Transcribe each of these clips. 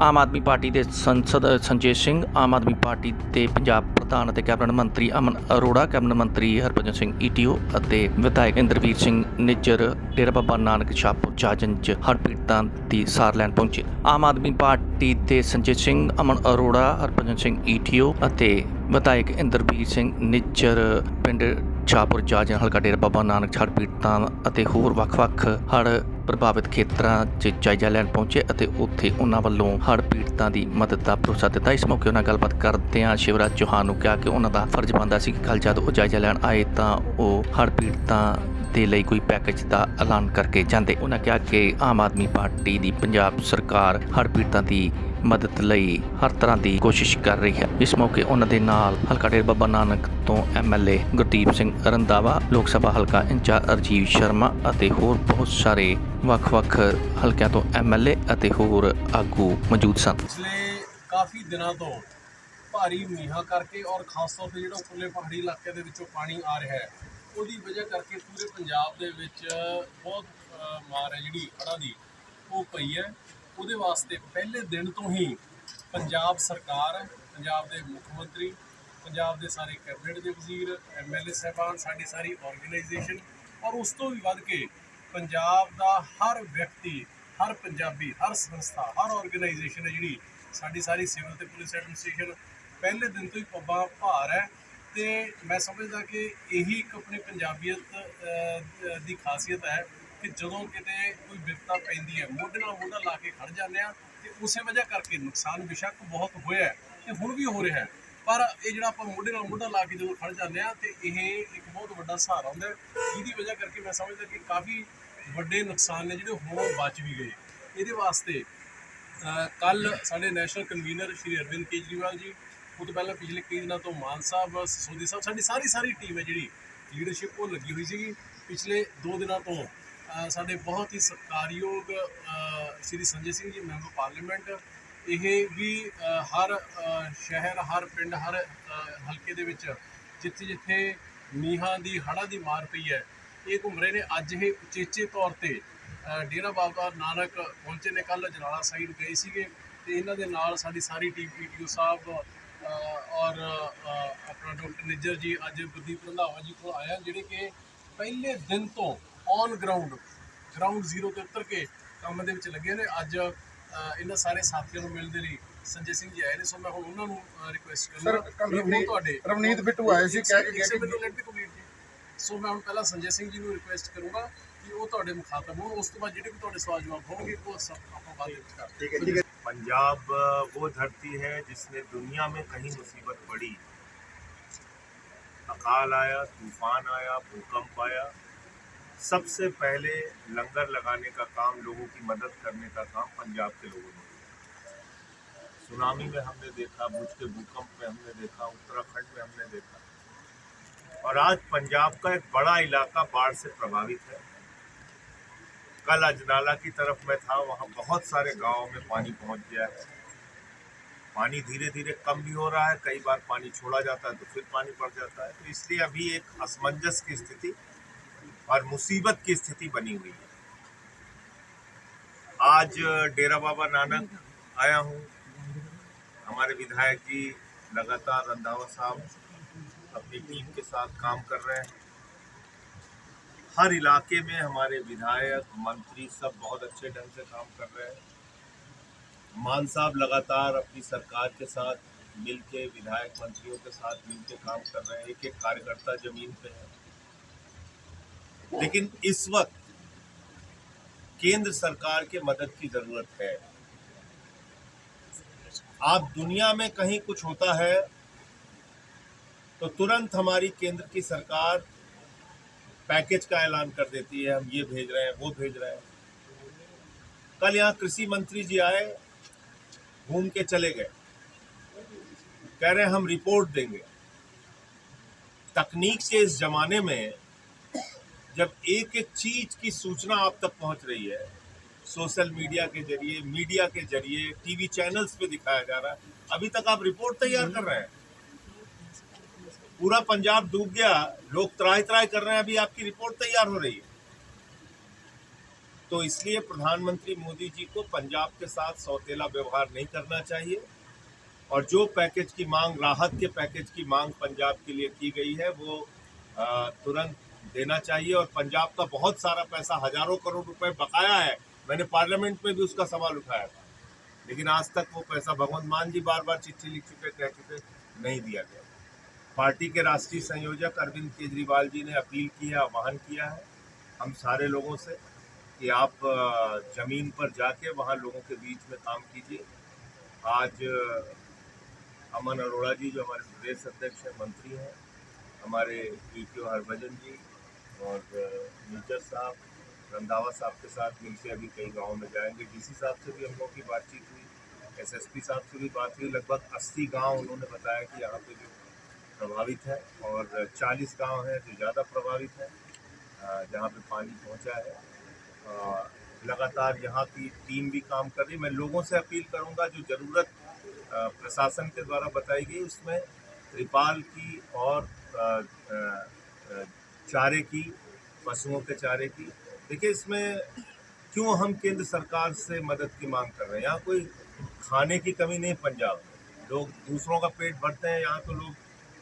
ਆਮ Aadmi party ਦੇ ਸੰਸਦ Sanjay Singh, Aam Aadmi party ਦੇ ਪੰਜਾਬ ਪ੍ਰਧਾਨ ਅਤੇ ਕੈਬਨਿਟ ਮੰਤਰੀ ਅਮਨ ਅਰੋੜਾ, ਕੈਬਨਿਟ ਮੰਤਰੀ ਹਰਭਜਨ ਸਿੰਘ ਈਟੀਓ ਅਤੇ ਵਿਧਾਇਕ ਇੰਦਰਵੀਰ ਸਿੰਘ ਨਿੱਜਰ, ਡੇਰਾ ਬਾਬਾ ਨਾਨਕ ਸ਼ਾਹਪੁਰ ਜਾਜਨ ਚ ਹੜ੍ਹ ਪੀੜਤਾਂ ਦੀ ਸਾਰ ਲੈਣ ਪਹੁੰਚੇ। ਆਮ ਆਦਮੀ ਪਾਰਟੀ ਦੇ ਸੰਜੇ ਸਿੰਘ, ਅਮਨ ਅਰੋੜਾ, ਹਰਭਜਨ ਸਿੰਘ ਈਟੀਓ ਅਤੇ ਵਿਧਾਇਕ ਇੰਦਰਵੀਰ ਸਿੰਘ ਨਿੱਜਰ ਪਿੰਡ ਸ਼ਾਹਪੁਰ ਜਾਜਨ ਹਲਕਾ ਡੇਰਾ ਬਾਬਾ ਨਾਨਕ ਹੜ੍ਹ ਪੀੜਤਾਂ ਅਤੇ ਹੋਰ ਵੱਖ-ਵੱਖ ਹੜ੍ਹ ਪ੍ਰਭਾਵਿਤ ਖੇਤਰਾਂ 'ਚ ਜਾਇਜ਼ਾ ਲੈਣ ਪਹੁੰਚੇ ਅਤੇ ਉੱਥੇ ਉਹਨਾਂ ਵੱਲੋਂ ਹੜ੍ਹ ਪੀੜਤਾਂ ਦੀ ਮਦਦ ਦਾ ਭਰੋਸਾ ਦਿੱਤਾ। ਇਸ ਮੌਕੇ ਉਹਨਾਂ ਗੱਲਬਾਤ ਕਰਦਿਆਂ ਸ਼ਿਵਰਾਜ ਚੌਹਾਨ ਨੂੰ ਕਿਹਾ ਕਿ ਉਹਨਾਂ ਦਾ ਫਰਜ਼ ਬਣਦਾ ਸੀ ਕਿ ਕੱਲ੍ਹ ਜਦ ਉਹ ਜਾਇਜ਼ਾ ਲੈਣ ਆਏ ਤਾਂ ਉਹ ਹੜ੍ਹ ਪੀੜਤਾਂ ਦੇ ਲਈ ਕੋਈ ਪੈਕੇਜ ਦਾ ਐਲਾਨ ਕਰਕੇ ਜਾਂਦੇ। ਉਹਨਾਂ ਕਿਹਾ ਕਿ ਆਮ ਆਦਮੀ ਪਾਰਟੀ ਦੀ ਪੰਜਾਬ ਸਰਕਾਰ ਹੜ੍ਹ ਪੀੜਤਾਂ ਦੀ ਮਦਦ ਲਈ ਹਰ ਤਰ੍ਹਾਂ ਦੀ ਕੋਸ਼ਿਸ਼ ਕਰ ਰਹੀ ਹੈ। ਇਸ ਮੌਕੇ ਉਹਨਾਂ ਦੇ ਨਾਲ ਹਲਕਾ ਡੇਰਾ ਬਾਬਾ ਨਾਨਕ ਤੋਂ ਐਮਐਲਏ ਗੁਰਦੀਪ ਸਿੰਘ ਰੰਦਾਵਾ ਲੋਕ ਸਭਾ ਹਲਕਾ ਇੰਚਾਰਜ ਅਰਜੀਵ ਸ਼ਰਮਾ ਅਤੇ ਹੋਰ ਬਹੁਤ ਸਾਰੇ ਵੱਖ-ਵੱਖ ਹਲਕਿਆਂ ਤੋਂ ਐਮਐਲਏ ਅਤੇ ਹੋਰ ਆਗੂ ਮੌਜੂਦ ਸਨ। ਪਿਛਲੇ ਕਾਫੀ ਦਿਨਾਂ ਤੋਂ ਭਾਰੀ ਮੀਂਹਾਂ ਕਰਕੇ ਔਰ ਖਾਸ ਤੌਰ ਤੇ ਜਿਹੜਾ ਉੱਪਰਲੇ ਪਹਾੜੀ ਇਲਾਕੇ ਦੇ ਵਿੱਚੋਂ ਪਾਣੀ ਆ ਰਿਹਾ ਹੈ, ਉਹਦੀ ਵਜ੍ਹਾ ਕਰਕੇ ਪੂਰੇ ਪੰਜਾਬ ਦੇ ਵਿੱਚ ਬਹੁਤ ਮਾਰ ਹੈ ਜਿਹੜੀ ਹੜ੍ਹਾਂ ਦੀ, ਉਹ ਪਈ ਹੈ। ਉਹਦੇ ਵਾਸਤੇ ਪਹਿਲੇ ਦਿਨ ਤੋਂ ਹੀ ਪੰਜਾਬ ਸਰਕਾਰ, ਪੰਜਾਬ ਦੇ ਮੁੱਖ ਮੰਤਰੀ, ਪੰਜਾਬ ਦੇ ਸਾਰੇ ਕੈਬਨਿਟ ਦੇ ਵਜ਼ੀਰ ਐਮਐਲਏ ਸਾਹਿਬਾਨ, ਸਾਡੀ ਸਾਰੀ ਆਰਗੇਨਾਈਜੇਸ਼ਨ ਔਰ ਉਸ ਤੋਂ ਵੀ ਵੱਧ ਕੇ ਪੰਜਾਬ ਦਾ ਹਰ ਵਿਅਕਤੀ, ਹਰ ਪੰਜਾਬੀ, ਹਰ ਸੰਸਥਾ, ਹਰ ਆਰਗੇਨਾਈਜੇਸ਼ਨ ਹੈ ਜਿਹੜੀ ਸਾਡੀ ਸਾਰੀ ਸਿਵਲ ਤੇ ਪੁਲਿਸ ਐਡਮਿਨਿਸਟ੍ਰੇਸ਼ਨ ਪਹਿਲੇ ਦਿਨ ਤੋਂ ਹੀ ਪੱਬਾਂ ਭਾਰ ਹੈ ਤੇ ਮੈਂ ਸਮਝਦਾ ਕਿ ਇਹੀ ਇੱਕ ਆਪਣੀ ਪੰਜਾਬੀਅਤ ਦੀ ਖਾਸੀਅਤ ਹੈ ਕਿ ਜਦੋਂ ਕਿਤੇ ਕੋਈ ਵਿਪਤਾ ਪੈਂਦੀ ਹੈ, ਮੋਢੇ ਨਾਲ ਮੋਢਾ ਲਾ ਕੇ ਖੜ ਜਾਂਦੇ ਆ ਤੇ ਉਸੇ ਵਜ੍ਹਾ ਕਰਕੇ ਨੁਕਸਾਨ ਬੇਸ਼ੱਕ ਬਹੁਤ ਹੋਇਆ ਹੈ ਤੇ ਹੁਣ ਵੀ ਹੋ ਰਿਹਾ ਹੈ। ਪਰ ਇਹ ਜਿਹੜਾ ਆਪਾਂ ਮੋਢੇ ਨਾਲ ਮੋਢਾ ਲਾ ਕੇ ਜਦੋਂ ਖੜ ਜਾਂਦੇ ਆ ਤੇ ਇਹ ਇੱਕ ਬਹੁਤ ਵੱਡਾ ਸਹਾਰਾ ਹੁੰਦਾ ਹੈ। ਜਿਹਦੀ ਵਜ੍ਹਾ ਕਰਕੇ ਮੈਂ ਸਮਝਦਾ ਕਿ ਕਾਫੀ ਵੱਡੇ ਨੁਕਸਾਨ ਨੇ ਜਿਹੜੇ ਹੁਣ ਬਚ ਵੀ ਗਏ। ਇਹਦੇ ਵਾਸਤੇ ਕੱਲ ਸਾਡੇ ਨੈਸ਼ਨਲ ਕਨਵੀਨਰ ਸ਼੍ਰੀ ਅਰਵਿੰਦ ਕੇਜਰੀਵਾਲ ਜੀ, ਉਹ ਤੋਂ ਪਹਿਲਾਂ ਪਿਛਲੇ ਕਈ ਦਿਨਾਂ ਤੋਂ ਮਾਨ ਸਾਹਿਬ, ਸਸੋਦੀ ਸਾਹਿਬ, ਸਾਡੀ ਸਾਰੀ ਸਾਰੀ ਟੀਮ ਹੈ ਜਿਹੜੀ ਲੀਡਰਸ਼ਿਪ ਉਹ ਲੱਗੀ ਹੋਈ ਸੀਗੀ। ਪਿਛਲੇ 2 ਦਿਨਾਂ ਤੋਂ ਸਾਡੇ ਬਹੁਤ ਹੀ ਸਤਿਕਾਰਯੋਗ ਸ਼੍ਰੀ ਸੰਜੇ ਸਿੰਘ ਜੀ, ਮੈਂਬਰ ਪਾਰਲੀਮੈਂਟ। ਇਹ ਵੀ ਹਰ ਸ਼ਹਿਰ, ਹਰ ਪਿੰਡ, ਹਰ ਹਲਕੇ ਦੇ ਵਿੱਚ ਜਿੱਥੇ ਜਿੱਥੇ ਨੀਹਾਂ ਦੀ, ਹੜ੍ਹਾਂ ਦੀ ਮਾਰ ਪਈ ਹੈ, ਇਹ ਘੁੰਮ ਰਹੇ ਨੇ। ਅੱਜ ਇਹ ਉਚੇਚੇ ਤੌਰ ਤੇ ਡੇਰਾ ਬਾਬਾ ਨਾਨਕ ਪਹੁੰਚੇ ਨੇ। ਕੱਲ ਜਨਾਲਾ ਸਾਈਡ ਗਏ ਸੀਗੇ ਤੇ ਇਹਨਾਂ ਦੇ ਨਾਲ ਸਾਡੀ ਸਾਰੀ ਟੀਮ ਪੀਟੀਓ ਸਾਹਿਬ ਔਰ ਆਪਣਾ ਡਾਕਟਰ ਨਿੱਜਰ ਜੀ, ਅੱਜ ਗੁਰਦੀਪ ਰੰਧਾਵਾ ਜੀ ਕੋਲ ਆਇਆ, ਜਿਹੜੇ ਕਿ ਪਹਿਲੇ ਦਿਨ ਤੋਂ ਔਨ ਗਰਾਊਂਡ ਗਰਾਊਂਡ ਜ਼ੀਰੋ ਤੇ ਉਤਰ ਕੇ ਕੰਮ ਦੇ ਵਿੱਚ ਲੱਗੇ ਨੇ ਅੱਜ ਅ, ਇਹਨਾਂ ਸਾਰੇ ਸਾਥੀਆਂ ਨੂੰ ਮਿਲਣ ਦੇ ਲਈ ਸੰਜੇ ਸਿੰਘ ਜੀ ਆਏ ਨੇ ਸੋ ਮੈਂ ਹੁਣ ਉਹਨਾਂ ਨੂੰ ਰਿਕੁਐਸਟ ਸਰ ਕਰੂੰਗਾ ਕੱਲ ਵੀ ਉਹ ਰਵਨੀਤ ਤੁਹਾਡੇ ਰਵਨੀਤ ਬਿੱਟੂ ਆਏ ਸੀ ਕਹਿ ਕੇ ਗਏ ਕਿ ਮੈਨੂੰ ਲੈਟ ਕੰਪਲੀਟ ਜੀ ਸੋ ਮੈਂ ਹੁਣ ਪਹਿਲਾਂ ਸੰਜੇ ਸਿੰਘ ਜੀ ਨੂੰ ਰਿਕੁਐਸਟ ਕਰੂੰਗਾ ਕਿ ਉਹ ਤੁਹਾਡੇ ਮੁਖਾਤਬ ਹੋਣ ਉਸ ਤੋਂ ਬਾਅਦ ਜਿਹੜੇ ਵੀ ਤੁਹਾਡੇ ਸਵਾਲ ਜਵਾਬ ਹੋਣਗੇ ਉਹ ਸਭ ਆਪਾਂ ਬਾਅਦ ਵਿੱਚ ਕਰਦੇ ਹਾਂ पंजाब अ, वो धरती है जिसने दुनिया में कहीं मुसीबत पड़ी अकाल आया तूफान आया भूकंप आया सबसे पहले लंगर लगाने का काम, लोगों की मदद करने का काम पंजाब के लोगों ने किया। सुनामी में हमने देखा, भुज के भूकंप में हमने देखा, उत्तराखंड में हमने देखा। और आज पंजाब का एक बड़ा इलाका बाढ़ से प्रभावित है। कल अजनाला की तरफ़ मैं था, वहाँ बहुत सारे गाँवों में पानी पहुँच गया है। पानी धीरे धीरे कम भी हो रहा है, कई बार पानी छोड़ा जाता है तो फिर पानी बढ़ जाता है। तो इसलिए अभी एक असमंजस की स्थिति और मुसीबत की स्थिति बनी हुई है। आज डेरा बाबा नानक आया हूँ। हमारे विधायक जी लगातार रंधावा साहब अपनी टीम के साथ काम कर रहे हैं। हर इलाके में हमारे विधायक, मंत्री सब बहुत अच्छे ढंग से काम कर रहे हैं। मान साहब लगातार अपनी सरकार के साथ मिल के विधायक मंत्रियों के साथ मिल के काम कर रहे हैं। एक एक कार्यकर्ता ज़मीन पे है। लेकिन इस वक्त केंद्र सरकार के मदद की ज़रूरत है। आप दुनिया में कहीं कुछ होता है तो तुरंत हमारी केंद्र की सरकार पैकेज का ऐलान कर देती है, हम ये भेज रहे हैं, वो भेज रहे हैं। कल यहाँ कृषि मंत्री जी आए, घूम के चले गए। कह रहे हम रिपोर्ट देंगे। तकनीक के इस जमाने में जब एक एक चीज़ की सूचना आप तक पहुँच रही है, सोशल मीडिया के ज़रिए, मीडिया के ज़रिए, टीवी चैनल्स पे दिखाया जा रहा है। अभी तक आप रिपोर्ट तैयार कर रहे हैं। पूरा पंजाब डूब गया, लोग त्राई त्राई कर रहे हैं, अभी आपकी रिपोर्ट तैयार हो रही है। तो इसलिए प्रधानमंत्री मोदी जी को पंजाब के साथ सौतेला व्यवहार नहीं करना चाहिए। और जो पैकेज की मांग, राहत के पैकेज की मांग पंजाब के लिए की गई है, वो तुरंत देना चाहिए और पंजाब का बहुत सारा पैसा, हज़ारों करोड़ रुपए बकाया है। मैंने पार्लियामेंट में भी उसका सवाल उठाया था। लेकिन आज तक वो पैसा भगवंत मान जी बार बार चिट्ठी लिख चुके, कह चुके, नहीं दिया गया। पार्टी के राष्ट्रीय संयोजक अरविंद केजरीवाल जी ने अपील की है, आह्वान किया है हम सारे लोगों से कि आप ज़मीन पर जाके वहाँ लोगों के बीच में काम कीजिए। आज अमन अरोड़ा जी जो हमारे प्रदेश अध्यक्ष हैं, मंत्री हैं, हमारे ईटीओ हरभजन जी और अ, साहब रंधावा साहब के साथ मिलकर अभी कई गाँवों में जाएँगे। डीसी साहब से भी हम लोगों की बातचीत हुई एसएसपी साहब से भी बात हुई। लगभग 80 गाँव उन्होंने बताया कि यहाँ पे जो प्रभावित है और 40 गाँव हैं जो ज़्यादा प्रभावित हैं जहाँ पे पानी पहुँचा है। लगातार यहाँ की टीम भी काम कर रही मैं लोगों से अपील करूँगा जो ज़रूरत प्रशासन के द्वारा बताई गई उसमें त्रिपाल की और चारे की पशुओं के चारे की। देखिए इसमें क्यों हम केंद्र सरकार से मदद की मांग कर रहे हैं? यहाँ कोई खाने की कमी नहीं पंजाब में। लोग दूसरों का पेट भरते हैं यहाँ तो लोग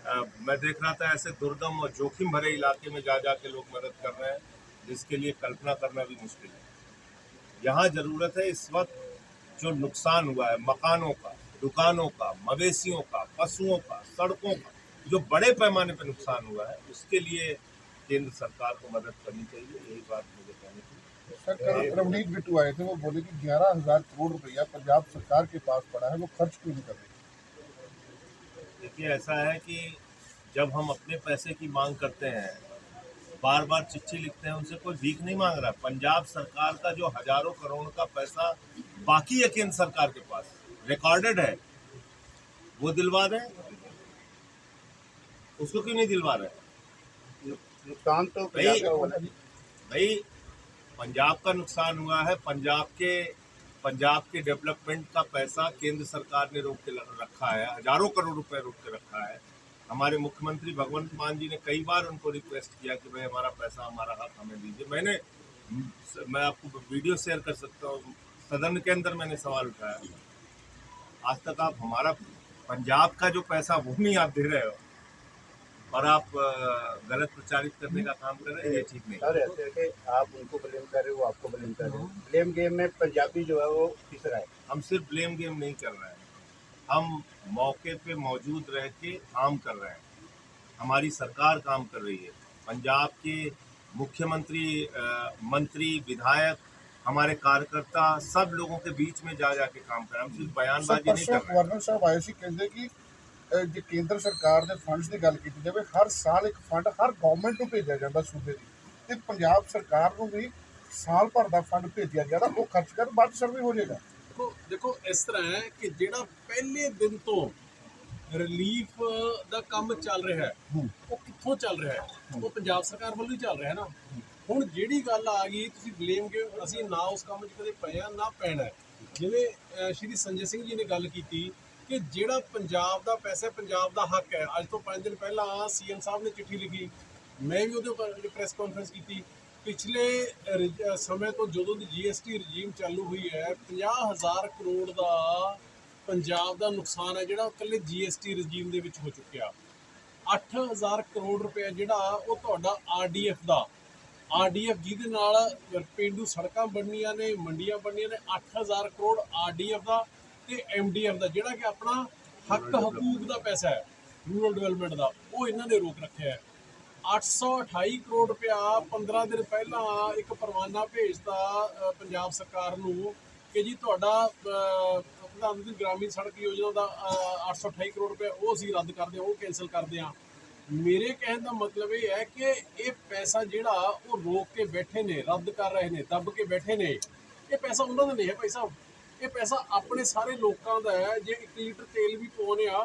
अ, मैं देख रहा था ऐसे दुर्गम और जोखिम भरे इलाके में जा जा के लोग मदद कर रहे हैं जिसके लिए कल्पना करना भी मुश्किल है। यहाँ ज़रूरत है इस वक्त जो नुकसान हुआ है मकानों का दुकानों का मवेशियों का पशुओं का सड़कों का जो बड़े पैमाने पर नुकसान हुआ है उसके लिए केंद्र सरकार को मदद करनी चाहिए यही बात मुझे कहनी थी। सर रवनीत बिट्टू आए थे वो बोले कि ग्यारह हज़ार करोड़ रुपया पंजाब सरकार के पास पड़ा है वो खर्च क्यों नहीं कर रही? देखिए ऐसा है कि जब हम अपने पैसे की मांग करते हैं बार बार चिट्ठी लिखते हैं उनसे कोई भीख नहीं मांग रहा। पंजाब सरकार का जो हज़ारों करोड़ का पैसा बाकी है केंद्र सरकार के पास रिकॉर्डेड है वो दिलवा दें। उसको क्यों नहीं दिलवा रहे? नुकसान तो भाई। भाई पंजाब का नुकसान हुआ है। पंजाब के पंजाब के डेवलपमेंट का पैसा केंद्र सरकार ने रोक के रखा है। हज़ारों करोड़ रुपए रोक के रखा है। हमारे मुख्यमंत्री भगवंत मान जी ने कई बार उनको रिक्वेस्ट किया कि भाई हमारा पैसा हमारा हक हमें दीजिए। मैंने मैं आपको वीडियो शेयर कर सकता हूँ। सदन के अंदर मैंने सवाल उठाया। आज तक आप हमारा पंजाब का जो पैसा वो नहीं आप दे रहे हो। और आप गलत प्रचारित करने का काम कर रहे हैं ये ठीक नहीं सर ऐसे कि आप उनको ब्लेम कर रहे हो आपको ब्लेम कर रहे हो। ब्लेम गेम में पंजाबी जो है वो किस रहा है? हम सिर्फ़ ब्लेम गेम नहीं कर रहे हैं। हम मौके पे मौजूद रह के काम कर रहे हैं। हमारी सरकार काम कर रही है। पंजाब के मुख्यमंत्री मंत्री विधायक हमारे कार्यकर्ता सब लोगों के बीच में जा जाके काम कर रहे हैं। हम सिर्फ़ बयानबाजी नहीं कर रहे हैं। ਜੇ ਕੇਂਦਰ ਸਰਕਾਰ ਦੇ ਫੰਡਸ ਦੀ ਗੱਲ ਕੀਤੀ ਜਾਵੇ ਹਰ ਸਾਲ ਇੱਕ ਫੰਡ ਹਰ ਗਵਰਨਮੈਂਟ ਨੂੰ ਭੇਜਿਆ ਜਾਂਦਾ ਸੂਬੇ ਦੀ। ਤੇ ਪੰਜਾਬ ਸਰਕਾਰ ਨੂੰ ਵੀ ਸਾਲ ਭਰ ਦਾ ਫੰਡ ਭੇਜਿਆ ਤਾਂ ਉਹ ਖਰਚ ਕਰ ਬਾਅਦ ਸਰਵੇ ਹੋ ਜਾਏਗਾ। ਦੇਖੋ ਦੇਖੋ ਇਸ ਤਰ੍ਹਾਂ ਹੈ ਕਿ ਜਿਹੜਾ ਪਹਿਲੇ ਦਿਨ ਤੋਂ ਰਿਲੀਫ ਦਾ ਕੰਮ ਚੱਲ ਰਿਹਾ ਹੈ। ਉਹ ਕਿੱਥੋਂ ਚੱਲ ਰਿਹਾ ਹੈ? ਉਹ ਪੰਜਾਬ ਸਰਕਾਰ ਵੱਲੋਂ ਹੀ ਚੱਲ ਰਿਹਾ ਹੈ ਨਾ। ਹੁਣ ਜਿਹੜੀ ਗੱਲ ਆ ਗਈ ਤੁਸੀਂ ਬਲੇਮ ਕਿ ਅਸੀਂ ਨਾ ਉਸ ਕੰਮ 'ਚ ਕਦੇ ਪਏ ਆ ਨਾ ਪੈਣਾ। ਜਿਵੇਂ ਸ਼੍ਰੀ ਸੰਜੇ ਸਿੰਘ ਜੀ ਨੇ ਗੱਲ ਕੀਤੀ ਕਿ ਜਿਹੜਾ ਪੰਜਾਬ ਦਾ ਪੈਸਾ ਪੰਜਾਬ ਦਾ ਹੱਕ ਹੈ। ਅੱਜ ਤੋਂ 5 ਦਿਨ ਪਹਿਲਾਂ ਸੀਐਮ ਸਾਹਿਬ ਨੇ ਚਿੱਠੀ ਲਿਖੀ। ਮੈਂ ਵੀ ਉਹਦੇ ਉੱਪਰ ਪ੍ਰੈਸ ਕਾਨਫਰੰਸ ਕੀਤੀ। ਪਿਛਲੇ ਰਜ- ਸਮੇਂ ਤੋਂ ਜਦੋਂ ਦੀ ਜੀਐਸਟੀ ਰਜੀਮ ਚਾਲੂ ਹੋਈ ਹੈ 50000 ਕਰੋੜ ਦਾ ਪੰਜਾਬ ਦਾ ਨੁਕਸਾਨ ਹੈ, ਜਿਹੜਾ ਉਹ ਇਕੱਲੇ ਜੀਐਸਟੀ ਰਜੀਮ ਦੇ ਵਿੱਚ ਹੋ ਚੁੱਕਿਆ। 8000 ਕਰੋੜ ਰੁਪਏ ਜਿਹੜਾ ਉਹ ਤੁਹਾਡਾ ਆਰਡੀਐਫ ਦਾ। ਆਰਡੀਐਫ ਜਿਹਦੇ ਨਾਲ ਪਿੰਡੂ ਸੜਕਾਂ ਬਣਨੀਆਂ ਨੇ, ਮੰਡੀਆਂ ਬਣਨੀਆਂ ਨੇ 8000 ਕਰੋੜ ਆਰਡੀਐਫ ਦਾ। ਤੇ ਐਮਡੀਐਫ ਦਾ ਜਿਹੜਾ ਕਿ ਆਪਣਾ ਹੱਕ ਹਕੂਕ ਦਾ ਪੈਸਾ ਹੈ ਰੂਰਲ ਡਿਵੈਲਪਮੈਂਟ ਦਾ ਉਹ ਇਹਨਾਂ ਨੇ ਰੋਕ ਰੱਖਿਆ ਹੈ। 828 ਕਰੋੜ ਰੁਪਇਆ 15 ਦਿਨ ਪਹਿਲਾਂ ਇੱਕ ਪਰਵਾਨਾ ਭੇਜਤਾ ਪੰਜਾਬ ਸਰਕਾਰ ਨੂੰ ਕਿ ਜੀ ਤੁਹਾਡਾ ਪ੍ਰਧਾਨ ਮੰਤਰੀ ਗ੍ਰਾਮੀਣ ਸੜਕ ਯੋਜਨਾ ਦਾ ਅ, 828 ਕਰੋੜ ਰੁਪਇਆ ਉਹ ਅਸੀਂ ਰੱਦ ਕਰਦੇ ਹਾਂ ਉਹ ਕੈਨਸਲ ਕਰਦੇ ਹਾਂ। ਮੇਰੇ ਕਹਿਣ ਦਾ ਮਤਲਬ ਇਹ ਹੈ ਕਿ ਇਹ ਪੈਸਾ ਜਿਹੜਾ ਉਹ ਰੋਕ ਕੇ ਬੈਠੇ ਨੇ ਰੱਦ ਕਰ ਰਹੇ ਨੇ ਦੱਬ ਕੇ ਬੈਠੇ ਨੇ ਇਹ ਪੈਸਾ ਉਹਨਾਂ ਦਾ ਨਹੀਂ ਹੈ ਭਾਈ ਸਾਹਿਬ। ਇਹ ਪੈਸਾ ਆਪਣੇ ਸਾਰੇ ਲੋਕਾਂ ਦਾ ਹੈ। ਜੇ 1 ਲੀਟਰ ਤੇਲ ਵੀ ਪਾਉਣੇ ਆ,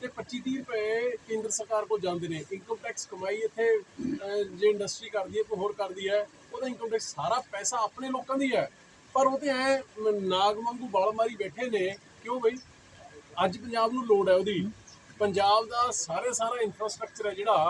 ਤੇ 25 30 ਰੁਪਏ ਕੇਂਦਰ ਸਰਕਾਰ ਕੋਲ ਜਾਂਦੇ ਨੇ। ਇਨਕਮ ਟੈਕਸ ਕਮਾਈ ਇੱਥੇ ਜੇ ਇੰਡਸਟਰੀ ਕਰਦੀ ਹੈ, ਕੋਈ ਹੋਰ ਕਰਦੀ ਹੈ, ਉਹਦਾ ਇਨਕਮ ਟੈਕਸ ਸਾਰਾ ਪੈਸਾ ਆਪਣੇ ਲੋਕਾਂ ਦੀ ਹੈ। ਪਰ ਉਹ ਤੇ ਐ ਨਾਗ ਵਾਂਗੂ ਬਲ ਮਾਰੀ ਬੈਠੇ ਨੇ, ਕਿਉਂ ਬਈ? ਅੱਜ ਪੰਜਾਬ ਨੂੰ ਲੋੜ ਹੈ ਉਹਦੀ। ਪੰਜਾਬ ਦਾ ਸਾਰੇ ਸਾਰਾ ਇਨਫਰਾਸਟ੍ਰਕਚਰ ਹੈ ਜਿਹੜਾ